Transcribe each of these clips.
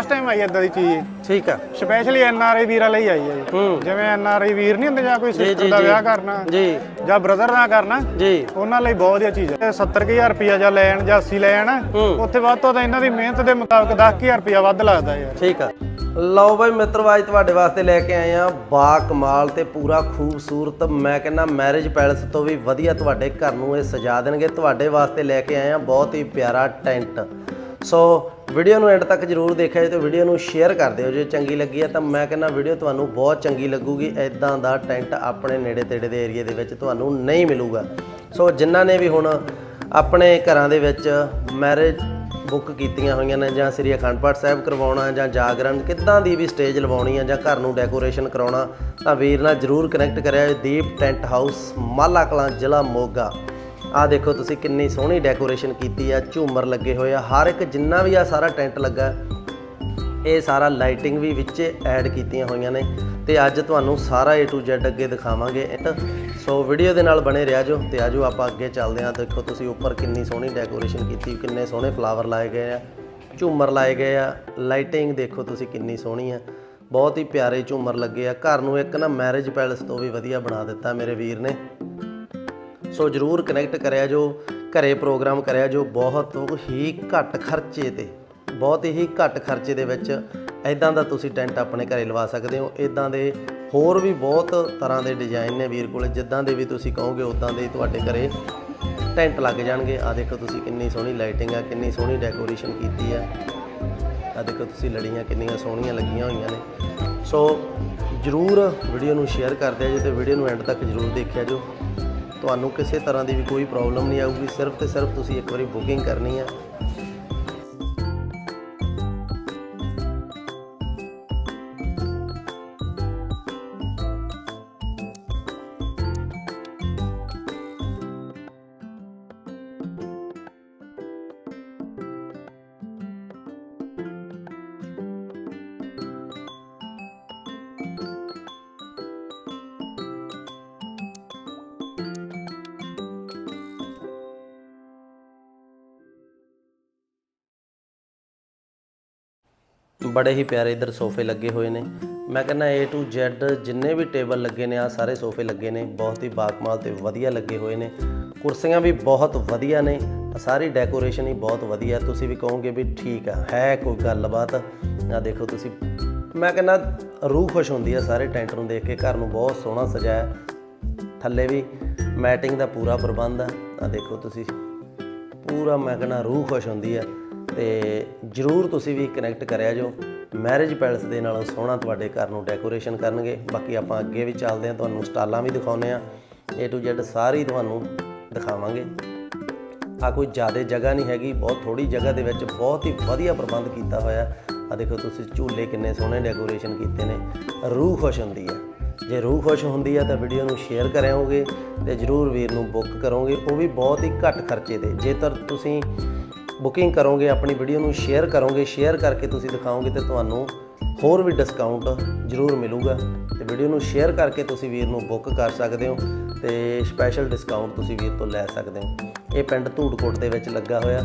First time ਆਈ ਏਦਾਂ ਦੀ ਚੀਜ਼। ਠੀਕ ਆ। ਸਪੈਸ਼ਲੀ ਐਨ ਆਰ ਆਈ ਵੀਰਾਂ ਲਈ ਆਈ ਹੈ ਜੀ। ਜਿਵੇਂ ਐਨ ਆਰ ਆਈ ਵੀਰ ਨਹੀਂ ਹੁੰਦੇ ਜਾਂ ਕੋਈ ਸਿਸਟਰ ਦਾ। ਵਿਆਹ ਕਰਨਾ ਜੀ। ਜਾਂ ਬ੍ਰਦਰ ਦਾ ਕਰਨਾ ਜੀ। ਉਹਨਾਂ ਲਈ ਬਹੁਤ ਵਧੀਆ ਚੀਜ਼ ਹੈ 70000 ਰੁਪਿਆ ਜਾਂ ਲੈਣ ਜਾਂ 80 ਲੈਣ। ਉੱਥੇ ਵੱਧ ਤੋਂ ਵੱਧ ਇਹਨਾਂ ਦੀ ਮਿਹਨਤ ਦੇ ਮੁਤਾਬਕ 10000 ਰੁਪਿਆ ਵੱਧ ਲੱਗਦਾ ਯਾਰ। ਠੀਕ ਆ। ਲਓ ਬਾਈ ਮਿੱਤਰੋ ਅੱਜ ਤੁਹਾਡੇ ਵਾਸਤੇ ਲੈ ਕੇ ਆਏ ਆ ਬਾ ਕਮਾਲ ਤੇ ਪੂਰਾ ਖੂਬਸੂਰਤ ਮੈਂ ਕਹਿੰਦਾ ਮੈਰਿਜ ਪੈਲਸ ਤੋਂ ਵੀ ਵਧੀਆ ਤੁਹਾਡੇ ਘਰ ਨੂੰ ਇਹ ਸਜਾ ਦੇਣਗੇ। ਤੁਹਾਡੇ ਵਾਸਤੇ ਲੈ ਕੇ ਆਏ ਆ ਬਹੁਤ ਹੀ ਪਿਆਰਾ ਟੈਂਟ। ਸੋ ਵੀਡੀਓ ਨੂੰ ਐਂਡ ਤੱਕ ਜਰੂਰ ਦੇਖਿਆ ਜੇ ਤੇ ਵੀਡੀਓ ਨੂੰ ਸ਼ੇਅਰ ਕਰ ਦਿਓ। ਜੇ ਚੰਗੀ ਲੱਗੀ ਹੈ ਤਾਂ ਮੈਂ ਕਹਿੰਦਾ ਵੀਡੀਓ ਤੁਹਾਨੂੰ ਬਹੁਤ ਚੰਗੀ ਲੱਗੂਗੀ। ਐਦਾਂ ਦਾ ਟੈਂਟ ਆਪਣੇ ਨੇੜੇ ਤੇੜੇ ਦੇ ਏਰੀਆ ਦੇ ਵਿੱਚ ਤੁਹਾਨੂੰ ਨਹੀਂ ਮਿਲੂਗਾ। ਸੋ ਜਿਨ੍ਹਾਂ ਨੇ ਵੀ ਹੁਣ ਆਪਣੇ ਘਰਾਂ ਦੇ ਵਿੱਚ ਮੈਰਿਜ ਬੁੱਕ ਕੀਤੀਆਂ ਹੋਈਆਂ ਨੇ ਜਾਂ ਸ੍ਰੀ ਅਖੰਡ ਪਾਠ ਸਾਹਿਬ ਕਰਵਾਉਣਾ ਜਾਂ ਜਾਗਰਣ, ਕਿੱਦਾਂ ਦੀ ਵੀ ਸਟੇਜ ਲਵਾਉਣੀ ਆ ਜਾਂ ਘਰ ਨੂੰ ਡੈਕੋਰੇਸ਼ਨ ਕਰਾਉਣਾ, ਤਾਂ ਵੀਰ ਨਾਲ ਜਰੂਰ ਕਨੈਕਟ ਕਰਿਆ। ਜੇ ਦੀਪ ਟੈਂਟ ਹਾਊਸ ਮਾਲਾ ਕਲਾਂ ਜ਼ਿਲ੍ਹਾ ਮੋਗਾ। ਆ ਦੇਖੋ ਤੁਸੀਂ ਕਿੰਨੀ ਸੋਹਣੀ ਡੈਕੋਰੇਸ਼ਨ ਕੀਤੀ ਆ, ਝੂਮਰ ਲੱਗੇ ਹੋਏ ਆ, ਹਰ ਇੱਕ ਜਿੰਨਾ ਵੀ ਆ ਸਾਰਾ ਟੈਂਟ ਲੱਗਾ। ਇਹ ਸਾਰਾ ਲਾਈਟਿੰਗ ਵੀ ਵਿੱਚ ਐਡ ਕੀਤੀਆਂ ਹੋਈਆਂ ਨੇ ਤੇ ਅੱਜ ਤੁਹਾਨੂੰ ਸਾਰਾ A to Z ਅੱਗੇ ਦਿਖਾਵਾਂਗੇ। ਇਹ- ਸੋ ਵੀਡੀਓ ਦੇ ਨਾਲ ਬਣੇ ਰਿਹਾ ਜੋ ਤੇ ਆਜੋ ਆਪਾਂ ਅੱਗੇ ਚੱਲਦੇ ਹਾਂ। ਦੇਖੋ ਤੁਸੀਂ ਉੱਪਰ ਕਿੰਨੀ ਸੋਹਣੀ ਡੈਕੋਰੇਸ਼ਨ ਕੀਤੀ, ਕਿੰਨੇ ਸੋਹਣੇ ਫਲਾਵਰ ਲਾਏ ਗਏ ਆ, ਝੂਮਰ ਲਾਏ ਗਏ ਆ। ਲਾਈਟਿੰਗ ਦੇਖੋ ਤੁਸੀਂ ਕਿੰਨੀ ਸੋਹਣੀ ਆ। ਬਹੁਤ ਹੀ ਪਿਆਰੇ ਝੂਮਰ ਲੱਗੇ ਆ। ਘਰ ਨੂੰ ਇੱਕ ਨਾ ਮੈਰਿਜ ਪੈਲਸ ਤੋਂ ਵੀ ਵਧੀਆ ਬਣਾ ਦਿੱਤਾ ਮੇਰੇ ਵੀਰ ਨੇ। ਸੋ ਜਰੂਰ ਕਨੈਕਟ ਕਰਿਆ ਜੋ, ਘਰੇ ਪ੍ਰੋਗਰਾਮ ਕਰਿਆ ਜੋ ਬਹੁਤ ਹੀ ਘੱਟ ਖਰਚੇ ਤੇ, ਬਹੁਤ ਹੀ ਘੱਟ ਖਰਚੇ ਦੇ ਵਿੱਚ ਐਦਾਂ ਦਾ ਤੁਸੀਂ ਟੈਂਟ ਆਪਣੇ ਘਰੇ ਲਵਾ ਸਕਦੇ ਹੋ। ਐਦਾਂ ਦੇ ਹੋਰ ਵੀ ਬਹੁਤ ਤਰ੍ਹਾਂ ਦੇ ਡਿਜ਼ਾਈਨ ਨੇ ਵੀਰ ਕੋਲੇ, ਜਿੱਦਾਂ ਦੇ ਵੀ ਤੁਸੀਂ ਕਹੋਗੇ ਉਦਾਂ ਦੇ ਤੁਹਾਡੇ ਘਰੇ ਟੈਂਟ ਲੱਗ ਜਾਣਗੇ। ਆ ਦੇਖੋ ਤੁਸੀਂ ਕਿੰਨੀ ਸੋਹਣੀ ਲਾਈਟਿੰਗ ਆ, ਕਿੰਨੀ ਸੋਹਣੀ ਡੈਕੋਰੇਸ਼ਨ ਕੀਤੀ ਆ। ਆ ਦੇਖੋ ਤੁਸੀਂ ਲੜੀਆਂ ਕਿੰਨੀਆਂ ਸੋਹਣੀਆਂ ਲੱਗੀਆਂ ਹੋਈਆਂ ਨੇ। ਸੋ ਜਰੂਰ ਵੀਡੀਓ ਨੂੰ ਸ਼ੇਅਰ ਕਰਦੇ ਆ ਜੇ ਤੇ ਵੀਡੀਓ ਨੂੰ ਐਂਡ ਤੱਕ ਜਰੂਰ ਦੇਖਿਆ ਜੋ। ਤੁਹਾਨੂੰ ਕਿਸੇ ਤਰ੍ਹਾਂ ਦੀ ਵੀ ਕੋਈ ਪ੍ਰੋਬਲਮ ਨਹੀਂ ਆਊਗੀ। ਸਿਰਫ ਤੇ ਸਿਰਫ ਤੁਸੀਂ ਇੱਕ ਵਾਰੀ ਬੁਕਿੰਗ ਕਰਨੀ ਹੈ ਬੜੇ ਹੀ ਪਿਆਰੇ ਇਧਰ ਸੋਫੇ ਲੱਗੇ ਹੋਏ ਨੇ। ਮੈਂ ਕਹਿੰਦਾ A to Z ਜਿੰਨੇ ਵੀ ਟੇਬਲ ਲੱਗੇ ਨੇ ਆ ਸਾਰੇ ਸੋਫੇ ਲੱਗੇ ਨੇ। ਬਹੁਤ ਹੀ ਬਾਕਮਾਲ ਤੇ ਵਧੀਆ ਲੱਗੇ ਹੋਏ ਨੇ। ਕੁਰਸੀਆਂ ਵੀ ਬਹੁਤ ਵਧੀਆ ਨੇ। ਸਾਰੀ ਡੈਕੋਰੇਸ਼ਨ ਹੀ ਬਹੁਤ ਵਧੀਆ। ਤੁਸੀਂ ਵੀ ਕਹੋਗੇ ਵੀ ਠੀਕ ਆ, ਹੈ ਕੋਈ ਗੱਲਬਾਤ? ਆ ਦੇਖੋ ਤੁਸੀਂ। ਮੈਂ ਕਹਿੰਦਾ ਰੂਹ ਖੁਸ਼ ਹੁੰਦੀ ਆ ਸਾਰੇ ਟੈਂਟ ਨੂੰ ਦੇਖ ਕੇ। ਘਰ ਨੂੰ ਬਹੁਤ ਸੋਹਣਾ ਸਜਾਇਆ। ਥੱਲੇ ਵੀ ਮੈਟਿੰਗ ਦਾ ਪੂਰਾ ਪ੍ਰਬੰਧ ਆ। ਆ ਦੇਖੋ ਤੁਸੀਂ। ਪੂਰਾ ਮੈਂ ਕਹਿੰਦਾ ਰੂਹ ਖੁਸ਼ ਹੁੰਦੀ ਆ। ਤੇ ਜਰੂਰ ਤੁਸੀਂ ਵੀ ਕਨੈਕਟ ਕਰਿਆ ਜੋ। ਮੈਰਿਜ ਪੈਲਸ ਦੇ ਨਾਲੋਂ ਸੋਹਣਾ ਤੁਹਾਡੇ ਘਰ ਨੂੰ ਡੈਕੋਰੇਸ਼ਨ ਕਰਨਗੇ। ਬਾਕੀ ਆਪਾਂ ਅੱਗੇ ਵੀ ਚੱਲਦੇ ਹਾਂ, ਤੁਹਾਨੂੰ ਸਟਾਲਾਂ ਵੀ ਦਿਖਾਉਨੇ ਆ A to Z ਸਾਰੀ ਤੁਹਾਨੂੰ ਦਿਖਾਵਾਂਗੇ। ਆ ਕੋਈ ਜ਼ਿਆਦਾ ਜਗ੍ਹਾ ਨਹੀਂ ਹੈਗੀ, ਬਹੁਤ ਥੋੜੀ ਜਗ੍ਹਾ ਦੇ ਵਿੱਚ ਬਹੁਤ ਹੀ ਵਧੀਆ ਪ੍ਰਬੰਧ ਕੀਤਾ ਹੋਇਆ। ਆ ਦੇਖੋ ਤੁਸੀਂ ਝੂਲੇ ਕਿੰਨੇ ਸੋਹਣੇ ਡੈਕੋਰੇਸ਼ਨ ਕੀਤੇ ਨੇ। ਰੂਹ ਖੁਸ਼ ਹੁੰਦੀ ਹੈ। ਜੇ ਰੂਹ ਖੁਸ਼ ਹੁੰਦੀ ਹੈ ਤਾਂ ਵੀਡੀਓ ਨੂੰ ਸ਼ੇਅਰ ਕਰਿਓਗੇ ਤੇ ਜਰੂਰ ਵੀਰ ਨੂੰ ਬੁੱਕ ਕਰੋਗੇ। ਉਹ ਵੀ ਬਹੁਤ ਹੀ ਘੱਟ ਖਰਚੇ ਤੇ ਜੇਕਰ ਤੁਸੀਂ ਬੁਕਿੰਗ ਕਰੋਗੇ, ਆਪਣੀ ਵੀਡੀਓ ਨੂੰ ਸ਼ੇਅਰ ਕਰੋਗੇ ਸ਼ੇਅਰ ਕਰਕੇ ਤੁਸੀਂ ਦਿਖਾਓਗੇ ਤੇ ਤੁਹਾਨੂੰ ਹੋਰ ਵੀ ਡਿਸਕਾਊਂਟ ਜ਼ਰੂਰ ਮਿਲੂਗਾ। ਤੇ ਵੀਡੀਓ ਨੂੰ ਸ਼ੇਅਰ ਕਰਕੇ ਤੁਸੀਂ ਵੀਰ ਨੂੰ ਬੁੱਕ ਕਰ ਸਕਦੇ ਹੋ ਤੇ ਸਪੈਸ਼ਲ ਡਿਸਕਾਊਂਟ ਤੁਸੀਂ ਵੀਰ ਤੋਂ ਲੈ ਸਕਦੇ ਹੋ। ਇਹ ਪਿੰਡ ਧੂੜਕੋਟ ਦੇ ਵਿੱਚ ਲੱਗਾ ਹੋਇਆ।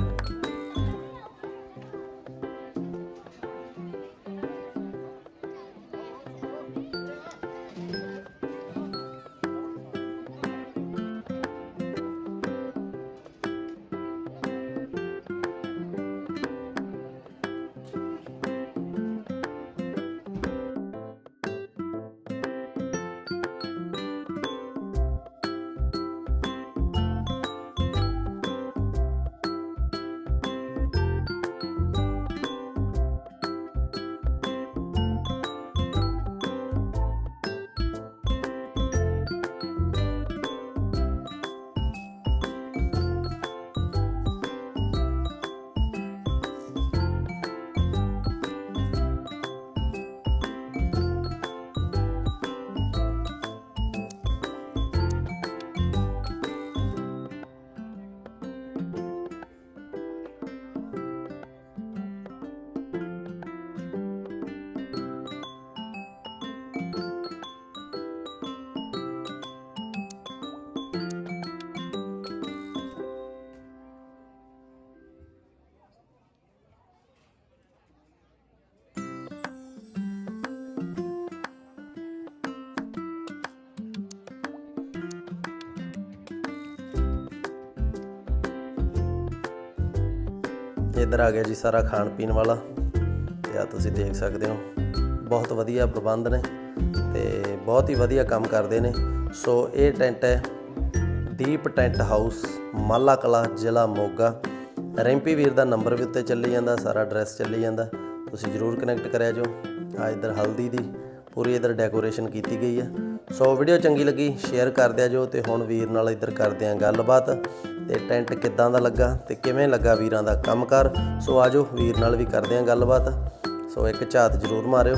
ਇੱਧਰ ਆ ਗਿਆ ਜੀ ਸਾਰਾ ਖਾਣ ਪੀਣ ਵਾਲਾ। ਤੇ ਆ ਤੁਸੀਂ ਦੇਖ ਸਕਦੇ ਹੋ, ਬਹੁਤ ਵਧੀਆ ਪ੍ਰਬੰਧ ਨੇ ਤੇ ਬਹੁਤ ਹੀ ਵਧੀਆ ਕੰਮ ਕਰਦੇ ਨੇ। ਸੋ ਇਹ ਟੈਂਟ ਹੈ, ਦੀਪ ਟੈਂਟ ਹਾਊਸ, ਮਾਲਾ ਕਲਾ, ਜ਼ਿਲ੍ਹਾ ਮੋਗਾ। ਰੈਂਪੀ ਵੀਰ ਦਾ ਨੰਬਰ ਵੀ ਉੱਤੇ ਚੱਲੀ ਜਾਂਦਾ, ਸਾਰਾ ਐਡਰੈਸ ਚੱਲੀ ਜਾਂਦਾ। ਤੁਸੀਂ ਜਰੂਰ ਕਨੈਕਟ ਕਰਿਆ ਜੋ ਆ ਇੱਧਰ ਹਲਦੀ ਦੀ ਪੂਰੀ ਇੱਧਰ ਡੈਕੋਰੇਸ਼ਨ ਕੀਤੀ ਗਈ ਹੈ ਸੋ ਵੀਡੀਓ ਚੰਗੀ ਲੱਗੀ ਸ਼ੇਅਰ ਕਰ ਦਿਆ ਜੋ ਤੇ ਹੁਣ ਵੀਰ ਨਾਲ ਇੱਧਰ ਕਰਦੇ ਆਂ ਗੱਲਬਾਤ। ਤੇ ਟੈਂਟ ਕਿੱਦਾਂ ਦਾ ਲੱਗਾ ਤੇ ਕਿਵੇਂ ਲੱਗਾ ਵੀਰਾਂ ਦਾ ਕੰਮਕਾਰ? ਸੋ ਆਜੋ ਵੀਰ ਨਾਲ ਵੀ ਕਰਦੇ ਆਂ ਗੱਲਬਾਤ। ਸੋ ਇੱਕ ਝਾਤ ਜਰੂਰ ਮਾਰਿਓ।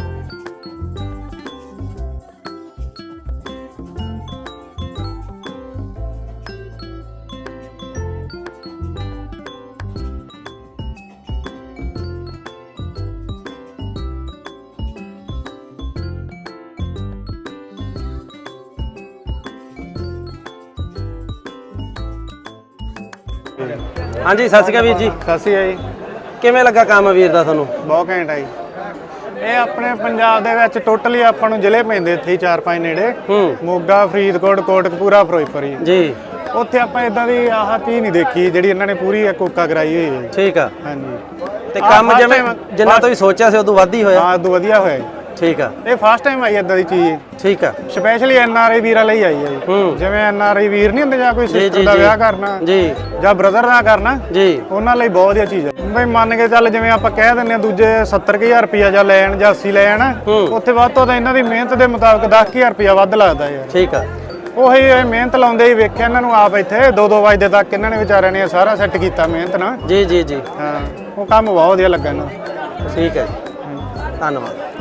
ਹਾਂਜੀ ਸਤਿ ਸ਼੍ਰੀ ਅਕਾਲ ਵੀਰ ਜੀ। ਸਤਿ ਸ਼੍ਰੀ ਅਕਾਲ ਜੀ। ਕਿਵੇਂ ਲੱਗਾ ਕੰਮ ਵੀਰ ਦਾ ਤੁਹਾਨੂੰ? ਬਹੁਤ ਘੈਂਟ ਆ ਜੀ। ਇਹ ਆਪਣੇ ਪੰਜਾਬ ਦੇ ਵਿੱਚ ਟੋਟਲੀ ਆਪਾਂ ਨੂੰ ਜ਼ਿਲ੍ਹੇ ਪੈਂਦੇ ਇੱਥੇ ਹੀ ਚਾਰ ਪੰਜ ਨੇੜੇ। ਮੋਗਾ ਫਰੀਦਕੋਟ ਕੋਟਕਪੂਰਾ ਫਿਰੋਜ਼ਪੁਰ ਜੀ। ਉੱਥੇ ਆਪਾਂ ਇਦਾਂ ਦੀ ਆਹ ਚੀਜ਼ ਨਹੀਂ ਦੇਖੀ ਜਿਹੜੀ ਇਹਨਾਂ ਨੇ ਪੂਰੀ ਕੋਕਾ ਕਰਾਈ ਹੋਈ ਹੈ। ਠੀਕ ਆ। ਹਾਂਜੀ। ਤੇ ਕੰਮ ਜਿਵੇਂ ਜਿੰਨਾ ਤੁਸੀਂ ਸੋਚਿਆ ਸੀ ਉਦੋਂ ਵੱਧ ਹੀ ਹੋਇਆ। ਹਾਂ ਉਦੋਂ ਵਧੀਆ ਹੋਇਆ ਜੀ। ਠੀਕ ਆ। ਇਹ ਫਸਟ ਟਾਈਮ ਆਈ ਇਦਾਂ ਦੀ ਚੀਜ਼ ਠੀਕ ਆ। ਸਪੈਸ਼ਲੀ ਐਨ ਆਰ ਆਈ ਵੀਰਾਂ ਲਈ ਆਈ ਹੈ ਜੀ ਹੂੰ। ਜਿਵੇਂ ਐਨ ਆਰ ਆਈ ਵੀਰ ਨਹੀਂ ਹੁੰਦੇ ਜਾਂ ਕੋਈ ਸਿਸਟਰ ਦਾ ਵਿਆਹ ਕਰਨਾ ਜੀ। ਜਾਂ ਬ੍ਰਦਰ ਦਾ ਕਰਨਾ ਜੀ। ਉਹਨਾਂ ਲਈ ਬਹੁਤ ਵਧੀਆ ਚੀਜ਼ ਹੈ ਬਈ ਮੰਨ ਕੇ ਚੱਲ ਜਿਵੇਂ ਆਪਾਂ ਕਹਿ ਦਿੰਨੇ ਆ ਦੂਜੇ 70000 ਰੁਪਿਆ ਜਾਂ ਲੈਣ ਜਾਂ 80 ਲੈਣ ਹੂੰ। ਉੱਥੇ ਵੱਧ ਤੋਂ ਵੱਧ ਇਹਨਾਂ ਦੀ ਮਿਹਨਤ ਦੇ ਮੁਤਾਬਕ 10000 ਰੁਪਿਆ ਵੱਧ ਲੱਗਦਾ ਯਾਰ। ਠੀਕ ਆ। ਉਹੀ ਇਹ ਮਿਹਨਤ ਲਾਉਂਦੇ ਹੀ ਵੇਖਿਆ ਇਹਨਾਂ ਨੂੰ ਆਪ ਇੱਥੇ 2-2 ਵਜੇ ਤੱਕ ਇਹਨਾਂ ਨੇ ਵਿਚਾਰਿਆਂ ਨੇ ਸਾਰਾ ਸੈੱਟ ਕੀਤਾ ਮਿਹਨਤ ਨਾਲ। ਜੀ ਜੀ ਜੀ। ਹਾਂ ਉਹ ਕੰਮ ਬਹੁਤ ਵਧੀਆ ਲੱਗਾ ਇਹਨਾਂ ਨੂੰ। ਠੀਕ ਹੈ ਜੀ। ਧੰਨਵਾਦ।